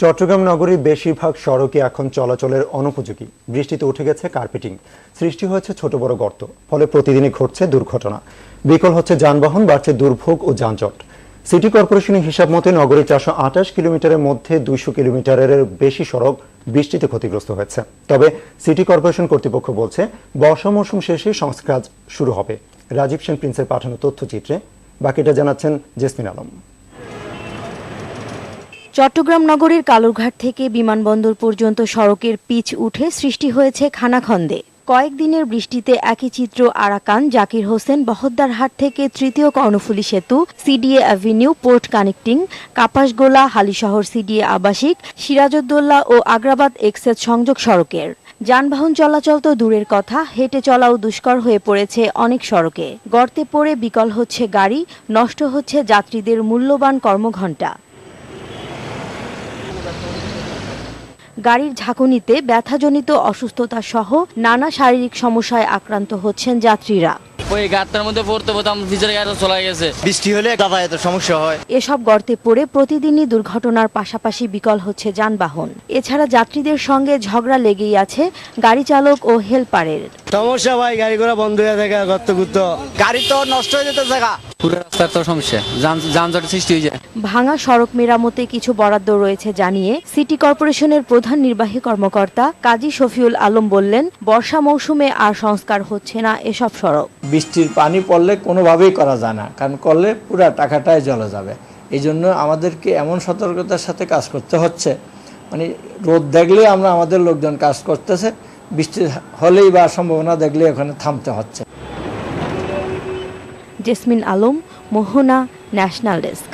চট্টগ্রাম নগরীর বেশিরভাগ সড়কে এখন চলাচলের অনুপযোগী। বৃষ্টিতে উঠে গেছে কার্পেটিং। সৃষ্টি হয়েছে ছোট বড় গর্ত, ফলে প্রতিদিনই ঘটছে দুর্ঘটনা। বিকল হচ্ছে যানবাহন, বাড়ছে দুর্ভোগ ও যানজট। সিটি কর্পোরেশনের হিসাব মতে, নগরীর চারশো আঠাশ কিলোমিটারের মধ্যে দুইশো কিলোমিটারের বেশি সড়ক বৃষ্টিতে ক্ষতিগ্রস্ত হয়েছে। তবে সিটি কর্পোরেশন কর্তৃপক্ষ বলছে, বর্ষা মৌসুম শেষে সংস্কার শুরু হবে। রাজীব সেন প্রিন্সের পাঠানো তথ্যচিত্রে বাকিটা জানাচ্ছেন জেসমিন আলম। চট্টগ্রাম নগরের কালুরঘাট থেকে বিমানবন্দর পর্যন্ত সড়কের পিচ উঠে সৃষ্টি হয়েছে খানাখন্দে। কয়েকদিনের বৃষ্টিতে একই চিত্র আরাকান, জাকির হোসেন বহদ্দারহাট থেকে তৃতীয় কর্ণফুলী সেতু, CDA avenue, port connecting, Kapasgola, Halishahar CDA আবাসিক, সিরাজউদ্দৌলা ও আগ্রাবাদ এক্সেস সংযোগ সড়কের। যানবাহন চলাচল তো দূরের কথা, হেঁটে চলাও দুষ্কর হয়ে পড়েছে অনেক সড়কে। গর্তে পড়ে বিকল হচ্ছে গাড়ি, নষ্ট হচ্ছে যাত্রীদের মূল্যবান কর্মঘণ্টা। গাড়ির ঝাঁকুনিতে ব্যথাজনিত অসুস্থতা সহ নানা শারীরিক সমস্যায় আক্রান্ত হচ্ছেন যাত্রীরা। ওই গাড়টার মধ্যে পড়তে পড়তে আমার গাড়ি চলে গেছে। বৃষ্টি হলে যাতায়াতের সমস্যা হয়। এসব গর্তে পড়ে প্রতিদিনই দুর্ঘটনার পাশাপাশি বিকল হচ্ছে যানবাহন। এছাড়া যাত্রীদের সঙ্গে ঝগড়া লেগেই আছে গাড়ি চালক ও হেলপারের। সমস্যা ভাই গাড়ি ঘোড়া বন্ধ হয়ে থাকে গর্ত গাড়ি তো নষ্ট হয়ে যেতে জায়গা পুরো রাস্তার তো সমস্যা যান সৃষ্টি হয়ে যায়। ভাঙা সড়ক মেরামতে কিছু বরাদ্দ রয়েছে জানিয়ে সিটি কর্পোরেশনের প্রধান নির্বাহী কর্মকর্তা কাজী শফিউল আলম বললেন বর্ষা মৌসুমে আর সংস্কার হচ্ছে না এসব সড়ক। বৃষ্টির পানি পড়লে কোনোভাবেই করা যায় না কারণ করলে পুরো টাকাটাই জলে যাবে। এই জন্য আমাদেরকে এমন সতর্কতার সাথে কাজ করতে হচ্ছে। মানে রোদ দেখলে আমরা আমাদের লোকজন কাজ করতেছে বৃষ্টি হলেই বা সম্ভাবনা দেখলে ওখানে থামতে হচ্ছে। Jesmin Alam Mohona national desk.